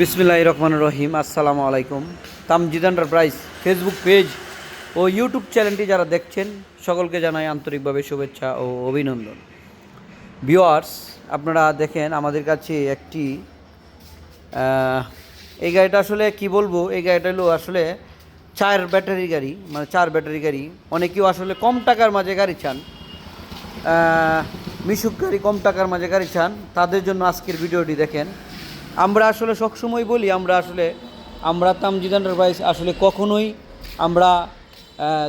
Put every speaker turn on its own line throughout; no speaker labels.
বিসমিল্লাহ রহমান রহিম, আসসালামু আলাইকুম। তামজিদ এন্টারপ্রাইজ ফেসবুক পেজ ও ইউটিউব চ্যানেলটি যারা দেখছেন, সকলকে জানাই আন্তরিকভাবে শুভেচ্ছা ও অভিনন্দন। ভিওয়ার্স আপনারা দেখেন আমাদের কাছে একটি এই গাড়িটা আসলে কি বলব, এই গাড়িটা হলো আসলে চার ব্যাটারি গাড়ি মানে চার ব্যাটারি গাড়ি। অনেকেও আসলে কম টাকার মাঝে গাড়ি চান। মিশুক গাড়ি কম টাকার মাঝে গাড়ি চান। তাদের জন্য আজকের ভিডিওটি দেখেন। আমরা আসলে সবসময় বলি, আমরা আসলে, আমরা তামজিদ এন্টারপ্রাইজ আসলে কখনোই আমরা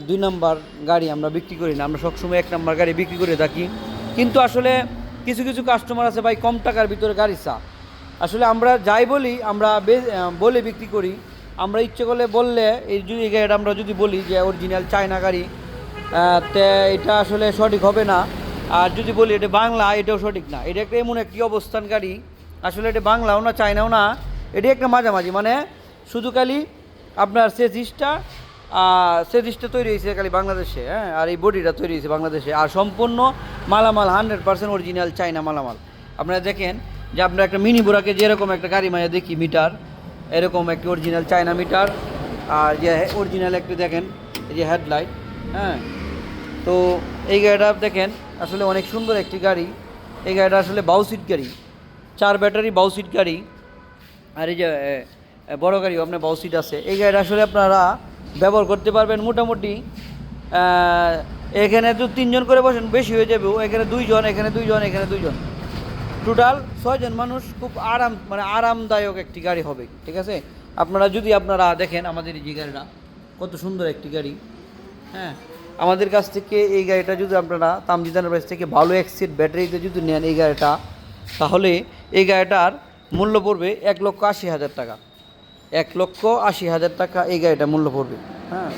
দুই নাম্বার গাড়ি আমরা বিক্রি করি না। আমরা সবসময় এক নাম্বার গাড়ি বিক্রি করে থাকি। কিন্তু আসলে কিছু কিছু কাস্টমার আছে ভাই, কম টাকার ভিতরে গাড়ি চা। আসলে আমরা যাই বলি, আমরা বলে বিক্রি করি। আমরা ইচ্ছে করলে বললে, এই যদি গাড়িটা আমরা যদি বলি যে অরিজিনাল চায়না গাড়ি তে এটা আসলে সঠিক হবে না। আর যদি বলি এটা বাংলা, এটাও সঠিক না। এটা একটা এমন একটি অবস্থান গাড়ি আসলে এটা বাংলাও না, চায়নাও না, এটা একটা মাঝামাঝি মানে শুধু খালি আপনার সেজিসটা সেজিসটা তৈরি হয়েছে খালি বাংলাদেশে হ্যাঁ আর এই বডিটা তৈরি হয়েছে বাংলাদেশে, আর সম্পূর্ণ মালামাল হান্ড্রেড পার্সেন্ট অরিজিনাল চায়না মালামাল। আপনারা দেখেন যে আপনার একটা মিনি বুড়াকে যেরকম একটা গাড়ি মায়া দেখি, মিটার, এরকম একটি অরিজিনাল চায়না মিটার, আর যে অরিজিনাল একটি দেখেন, এই যে হেডলাইট হ্যাঁ তো এই গাড়িটা দেখেন, আসলে অনেক সুন্দর একটি গাড়ি, এই গাড়িটা আসলে বাউ সিট গাড়ি। চার ব্যাটারি বাউ সিট গাড়ি। আর এই যে বড় গাড়িও আপনার বাউ সিট আছে। এই গাড়িটা আসলে আপনারা ব্যবহার করতে পারবেন মোটামুটি। এখানে তো তিনজন করে বসেন, বেশি হয়ে যাবে। এখানে দুইজন এখানে দুইজন এখানে দুইজন। টোটাল ছয়জন মানুষ খুব আরাম মানে আরামদায়ক একটি গাড়ি হবে, ঠিক আছে? আপনারা যদি আপনারা দেখেন আমাদের এই যে গাড়িটা, কত সুন্দর একটি গাড়ি হ্যাঁ? আমাদের কাছ থেকে এই গাড়িটা যদি আপনারা তামজিদানের কাছ থেকে ভালো এক্সিট ব্যাটারিতে যদি নেন এই গাড়িটা, তাহলে এই গাড়িটার মূল্য পড়বে এক লক্ষ আশি হাজার টাকা। এক লক্ষ আশি হাজার টাকা এই গাড়িটা মূল্য পড়বে। হ্যাঁ?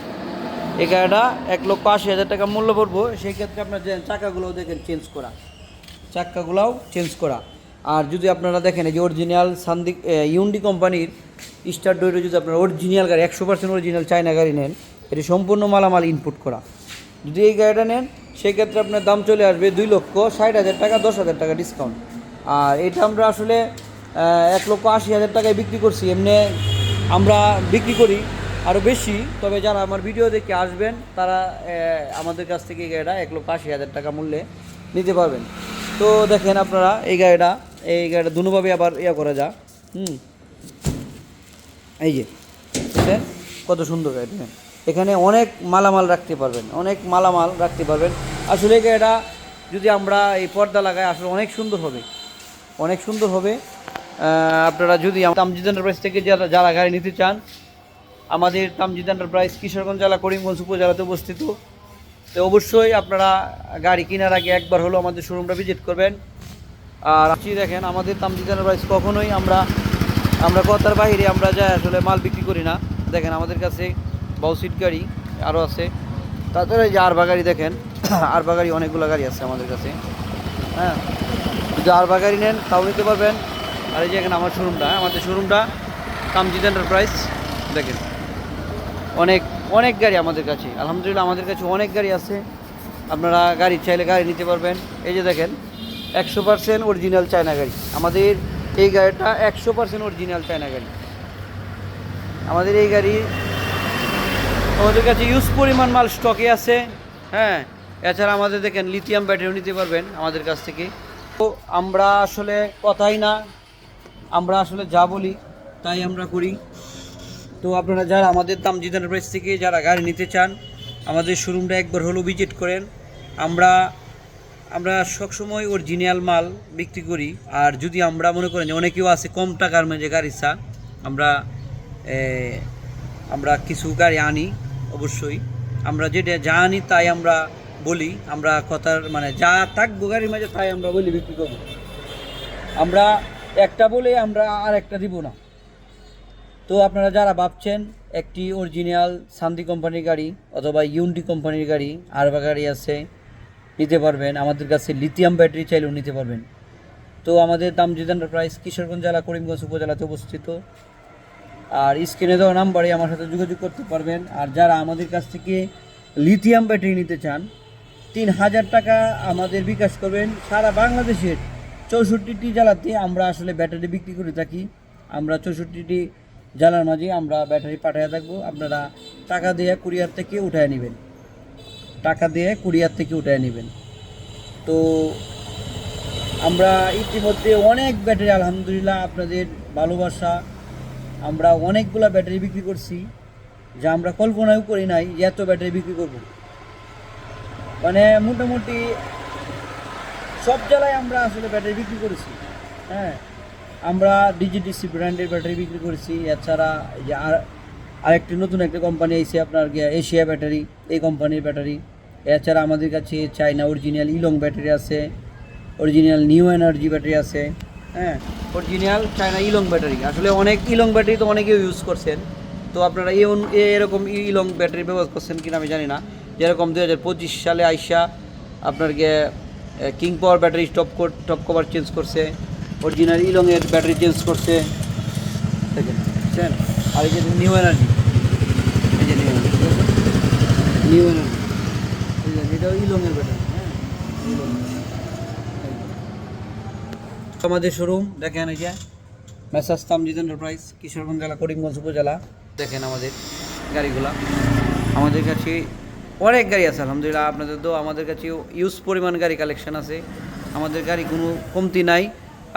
এই গাড়িটা এক লক্ষ আশি হাজার টাকা মূল্য পড়ব, সেই ক্ষেত্রে আপনার যে চাকাগুলোও দেখেন চেঞ্জ করা। চাক্কাগুলাও চেঞ্জ করা। আর যদি আপনারা দেখেন এই যে অরিজিনাল সান্দিক ইউন্ডি কোম্পানির স্টার ডোরে যদি আপনারা অরিজিনাল গাড়ি, একশো পার্সেন্ট অরিজিনাল চায়না গাড়ি নেন, এটি সম্পূর্ণ মালামাল ইনপুট করা। যদি এই গাড়িটা নেন সেক্ষেত্রে আপনার দাম চলে আসবে দুই লক্ষ ষাট হাজার টাকা, দশ হাজার টাকা ডিসকাউন্ট আর এটা আমরা আসলে এক লক্ষ আশি হাজার টাকায় বিক্রি করছি। এমনি আমরা বিক্রি করি আরও বেশি, তবে যারা আমার ভিডিও দেখে আসবেন, তারা আমাদের কাছ থেকে এই গাড়িটা এক লক্ষ আশি হাজার টাকা মূল্যে নিতে পারবেন। তো দেখেন আপনারা, এই গাড়িটা এই গাড়িটা দুভাবে আবার ইয়া করা যা হুম। এই যে কত সুন্দর গাড়ি এখানে অনেক মালামাল রাখতে পারবেন, অনেক মালামাল রাখতে পারবেন। আসলে এই গাড়িটা যদি আমরা এই পর্দা লাগাই, আসলে অনেক সুন্দর হবে। অনেক সুন্দর হবে। আপনারা যদি তামজিদ এন্টারপ্রাইজ থেকে যারা যারা গাড়ি নিতে চান, আমাদের তামজিদ এন্টারপ্রাইজ কিশোরগঞ্জ জেলা, করিমগঞ্জ উপজেলাতে অবস্থিত তো অবশ্যই আপনারা গাড়ি কেনার আগে একবার হলো আমাদের শোরুমটা ভিজিট করবেন। আর আপনি দেখেন, আমাদের তামজিদ এন্টারপ্রাইজ কখনোই আমরা আমরা কথার বাইরে আমরা যাই আসলে মাল বিক্রি করি না। দেখেন, আমাদের কাছে বাউ সিট গাড়ি আরও আছে। তাছাড়া এই যে আরবা গাড়ি দেখেন, আরবা গাড়ি অনেকগুলো গাড়ি আছে আমাদের কাছে। হ্যাঁ যদি আরবা গাড়ি নেন, তাও নিতে পারবেন। আর এই যে এখানে আমার শোরুমটা আমাদের শোরুমটা তামজিদ এন্টারপ্রাইজ দেখেন। অনেক অনেক গাড়ি আমাদের কাছে, আলহামদুলিল্লাহ আমাদের কাছে অনেক গাড়ি আছে। আপনারা গাড়ি চাইলে গাড়ি নিতে পারবেন। এই যে দেখেন, একশো পার্সেন্ট অরিজিনাল চায়না গাড়ি। আমাদের এই গাড়িটা একশো পার্সেন্ট অরিজিনাল চায়না গাড়ি। আমাদের এই গাড়ি আমাদের কাছে ইউজ পরিমাণ মাল স্টকে আছে। হ্যাঁ এছাড়া আমাদের দেখেন লিথিয়াম ব্যাটারিও নিতে পারবেন আমাদের কাছ থেকে। তো আমরা আসলে কথাই না, আমরা আসলে যা বলি তাই আমরা করি। তো আপনারা যারা আমাদের দাম জিদান প্রাইস থেকে যারা গাড়ি নিতে চান, আমাদের শোরুমটা একবার হলো ভিজিট করেন। আমরা আমরা সবসময় অরিজিনাল মাল বিক্রি করি। আর যদি আমরা মনে করেন যে অনেকেও আছে কম টাকার মধ্যে গাড়ি চা, আমরা আমরা কিছু গাড়ি আনি অবশ্যই। আমরা যেটা যা আনি তাই আমরা বলি, আমরা কথার মানে যা থাকব গাড়ির মাঝে তাই আমরা বলি, বিক্রি করব। আমরা একটা বলে আমরা আর একটা দিব না। তো আপনারা যারা ভাবছেন একটি অরিজিনাল শান্তি কোম্পানির গাড়ি অথবা ইউনটি কোম্পানির গাড়ি, আরবা গাড়ি আছে, নিতে পারবেন। আমাদের কাছে লিথিয়াম ব্যাটারি চাইলেও নিতে পারবেন। তো আমাদের তামজিদ এন্টারপ্রাইজ কিশোরগঞ্জ জেলা, করিমগঞ্জ উপজেলাতে অবস্থিত। আর স্ক্রিনে দেওয়া নাম্বারে আমার সাথে যোগাযোগ করতে পারবেন। আর যারা আমাদের কাছ থেকে লিথিয়াম ব্যাটারি নিতে চান তিন হাজার টাকা আমাদের বিকাশ করবেন সারা বাংলাদেশের চৌষট্টিটি জেলাতে আমরা আসলে ব্যাটারি বিক্রি করে থাকি। আমরা চৌষট্টিটি জেলার মাঝে আমরা ব্যাটারি পাঠিয়ে থাকব। আপনারা টাকা দিয়ে কুরিয়ার থেকে উঠায় নেবেন। টাকা দিয়ে কুরিয়ার থেকে উঠায় নেবেন। তো আমরা ইতিমধ্যে অনেক ব্যাটারি, আলহামদুলিল্লাহ, আপনাদের ভালোবাসা। আমরা অনেকগুলা ব্যাটারি বিক্রি করছি। যা আমরা কল্পনাও করি নাই এত ব্যাটারি বিক্রি করব। মানে মোটামুটি সব জেলায় আমরা আসলে ব্যাটারি বিক্রি করেছি। হ্যাঁ আমরা ডিজিডিসি ব্র্যান্ডের ব্যাটারি বিক্রি করেছি। এছাড়া যে আর আরেকটি নতুন একটা কোম্পানি এসে আপনার এশিয়া ব্যাটারি এই কোম্পানির ব্যাটারি। এছাড়া আমাদের কাছে চাইনা অরিজিনাল ইলং ব্যাটারি আছে অরিজিনাল নিউ এনার্জি ব্যাটারি আছে হ্যাঁ অরিজিনাল চায়না ইলং ব্যাটারি। আসলে অনেক ইলং ব্যাটারি তো অনেকেই ইউজ করছেন। তো আপনারা এই এরকম ইলং ব্যাটারি ব্যবহার করছেন কিনা আমি জানি না। যেরকম দু হাজার পঁচিশ সালে আইসা আপনার গিয়ে king power battery top top cover change করছে অরিজিনাল ইলংয়ের ব্যাটারি চেঞ্জ করছে। আর এই যে নিউ এনার্জি এই যে নিউ এনার্জি নিউ এনার্জি এটাও ইলংয়ের ব্যাটারি হ্যাঁ আমাদের শোরুম দেখেন এই যে মেসাজ তামজিদ এন্টারপ্রাইজ কিশোরগঞ্জ জেলা, করিমগঞ্জ উপজেলা, দেখেন আমাদের গাড়িগুলা। আমাদের কাছে অনেক গাড়ি আছে, আলহামদুলিল্লাহ। আপনাদের তো আমাদের কাছে ইউজ পরিমাণ গাড়ি কালেকশন আছে। আমাদের গাড়ি কোনো কমতি নাই।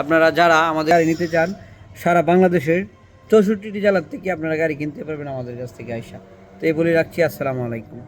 আপনারা যারা আমাদের গাড়ি নিতে চান, সারা বাংলাদেশের চৌষট্টিটি জেলার থেকে আপনারা গাড়ি কিনতে পারবেন আমাদের কাছ থেকে আইসা। তো এই বলে রাখছি, আসসালামু আলাইকুম।